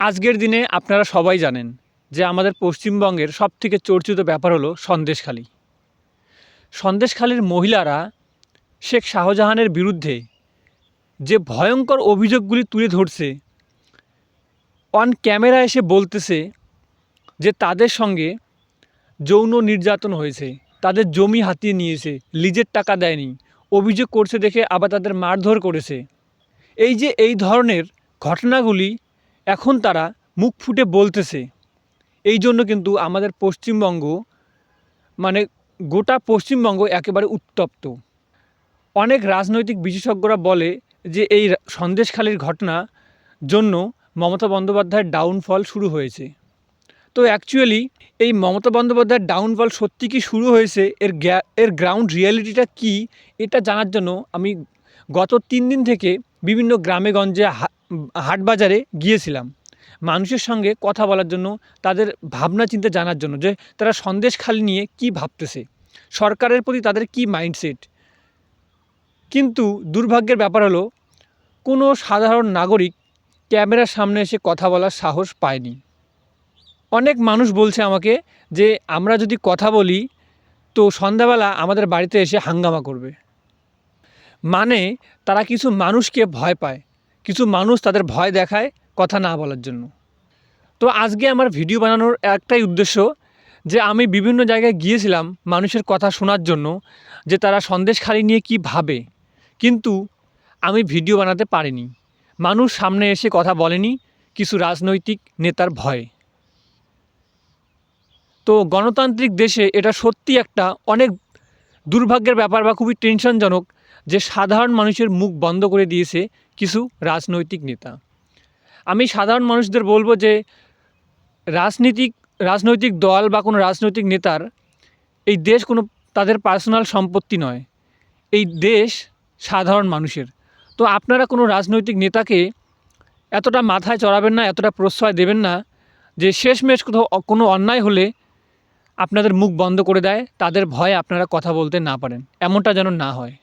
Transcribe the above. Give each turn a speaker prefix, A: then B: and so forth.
A: আজকের দিনে আপনারা সবাই জানেন যে আমাদের পশ্চিমবঙ্গের সবথেকে চর্চিত ব্যাপার হলো সন্দেশখালী। সন্দেশখালীর মহিলারা শেখ শাহজাহানের বিরুদ্ধে যে ভয়ঙ্কর অভিযোগগুলি তুলে ধরছে অন ক্যামেরা এসে বলতেছে যে তাদের সঙ্গে যৌন নির্যাতন হয়েছে, তাদের জমি হাতিয়ে নিয়েছে, লিজের টাকা দেয়নি, অভিযোগ করছে দেখে আবার তাদের মারধর করেছে। এই যে এই ধরনের ঘটনাগুলি এখন তারা মুখ ফুটে বলতেছে। এই জন্য কিন্তু আমাদের পশ্চিমবঙ্গ মানে গোটা পশ্চিমবঙ্গ একেবারে উত্তপ্ত। অনেক রাজনৈতিক বিশেষজ্ঞরা বলে যে এই সন্দেশখালির ঘটনা জন্য মমতা বন্দ্যোপাধ্যায়ের ডাউনফল শুরু হয়েছে। তো অ্যাকচুয়ালি এই মমতা বন্দ্যোপাধ্যায়ের ডাউনফল সত্যি কি শুরু হয়েছে? এর এর গ্রাউন্ড রিয়ালিটিটা কি? এটা জানার জন্য আমি গত তিন দিন থেকে বিভিন্ন গ্রামে গঞ্জে হা- হাট বাজারে গিয়েছিলাম। মানুষের সঙ্গে কথা বলার জন্য, তাদের ভাবনা চিন্তা জানার জন্য যে তারা সন্দেশখালি নিয়ে কি ভাবতেছে। সরকারের প্রতি তাদের কি মাইন্ডসেট কিন্তু দুর্ভাগ্যের ব্যাপার হলো, কোনো সাধারণ নাগরিক ক্যামেরার সামনে এসে কথা বলার সাহস পায়নি। অনেক মানুষ বলছে আমাকে যে, আমরা যদি কথা বলি, তো সন্ধ্যাবেলা আমাদের বাড়িতে এসে হাঙ্গামা করবে। মানে তারা কিছু মানুষকে ভয় পায়। কিছু মানুষ তাদের ভয় দেখায় কথা না বলার জন্য। তো আজকে আমার ভিডিও বানানোর একটাই উদ্দেশ্য যে আমি বিভিন্ন জায়গায় গিয়েছিলাম মানুষের কথা শোনার জন্য, যে তারা সন্দেশখালি নিয়ে কি ভাবে। কিন্তু আমি ভিডিও বানাতে পারিনি। মানুষ সামনে এসে কথা বলেনি, কিছু রাজনৈতিক নেতার ভয়ে। তো গণতান্ত্রিক দেশে এটা সত্যি একটা অনেক দুর্ভাগ্যের ব্যাপার বা খুবই টেনশনজনক যে সাধারণ মানুষের মুখ বন্ধ করে দিয়েছে কিছু রাজনৈতিক নেতা। আমি সাধারণ মানুষদের বলব যে রাজনীতিক, রাজনৈতিক দল বা কোনো রাজনৈতিক নেতার এই দেশ কোনো, তাদের পার্সোনাল সম্পত্তি নয়। এই দেশ সাধারণ মানুষের। তো আপনারা কোনো রাজনৈতিক নেতাকে এতটা মাথায় চড়াবেন না, এতটা প্রশ্রয় দেবেন না যে শেষমেশ কোথাও কোনো অন্যায় হলে আপনাদের মুখ বন্ধ করে দেয়, তাদের ভয়ে আপনারা কথা বলতে না পারেন। এমনটা যেন না হয়।